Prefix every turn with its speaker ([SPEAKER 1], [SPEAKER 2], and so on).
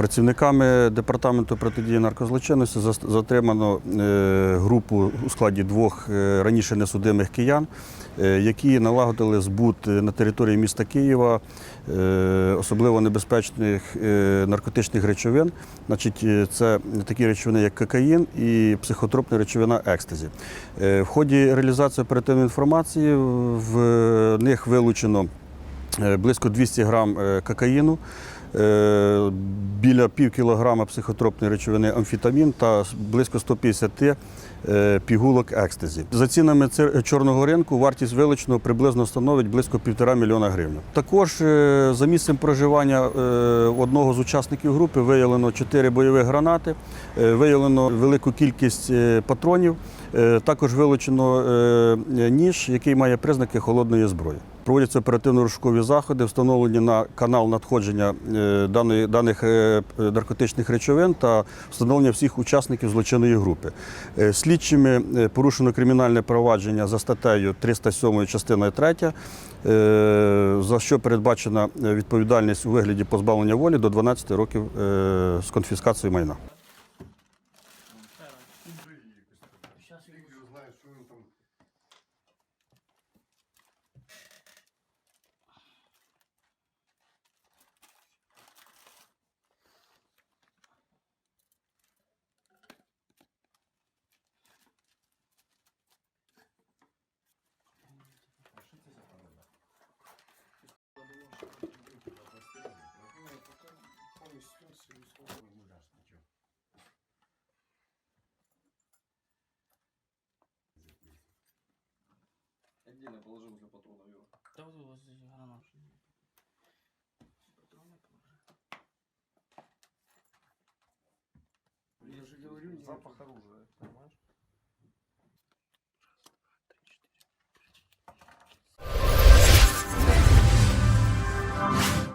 [SPEAKER 1] Працівниками департаменту протидії наркозлочинності затримано е, групу у складі двох е, раніше несудимих киян, е, які налагодили збут на території міста Києва особливо небезпечних наркотичних речовин. Значить, це такі речовини, як кокаїн і психотропна речовина екстазі. В ході реалізації оперативної інформації в них вилучено близько 200 грам е, кокаїну, е, біля пів кілограма психотропної речовини амфетамін та близько 150 е, пігулок екстазі. За цінами чорного ринку вартість вилученого приблизно становить близько півтора мільйона гривень. Також е, за місцем проживання е, одного з учасників групи виявлено 4 бойові гранати, е, виявлено велику кількість е, патронів. Е, Також вилучено е, ніж, який має признаки холодної зброї. Проводяться оперативно-розшукові заходи, встановлені на канал надходження е, даних е, наркотичних речовин та встановлення всіх учасників злочинної групи. Е, Слідчими е, порушено кримінальне провадження за статтею 307 частиною 3, е, за що передбачена е, відповідальність у вигляді позбавлення волі до 12 років е, з конфіскацією майна.
[SPEAKER 2] Отдельно положил для патронов его.
[SPEAKER 3] Да вот возле гранат.
[SPEAKER 2] Я же говорю, запах оружия.